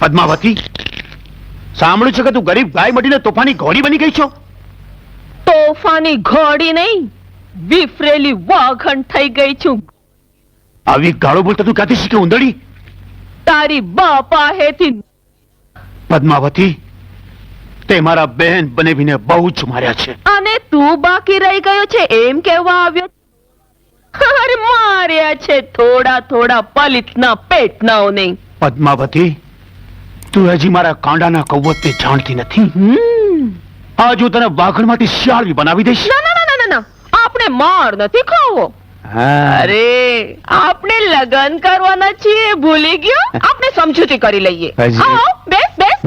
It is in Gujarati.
પદ્માવતી સાંભળ્યું છે કે તું ગરીબ ગાય મટીને તોફાની ઘોડી બની ગઈ છો? તોફાની ઘોડી નહીં વિફરેલી વાઘણ થઈ ગઈ છું. આવી ગાળો બોલતા તું ક્યાંથી શીખે ઉંદડી? તારી બાપા હેથી પદ્માવતી તે મારા બહેન બનેવીને બહુ જ માર્યા છે. અને તું બાકી રહી ગયો છે એમ કહેવા આવ્યો માર્યા છે થોડા થોડા પલિતના પેટનાઓને. પદ્માવતી તું હજી મારા કાંડાના કૌવતને જાણતી નથી. આજ હું તને વાઘણમાંથી શિયાળવી બનાવી દઈશ. ના ના ના ના, ના. ના આપણે માર નથી ખાવો. અરે આપણે લગન કરવાના છીએ ભૂલી ગયો? આપણે સમજૂતી કરી લઈએ. આવો બેસ બેસ.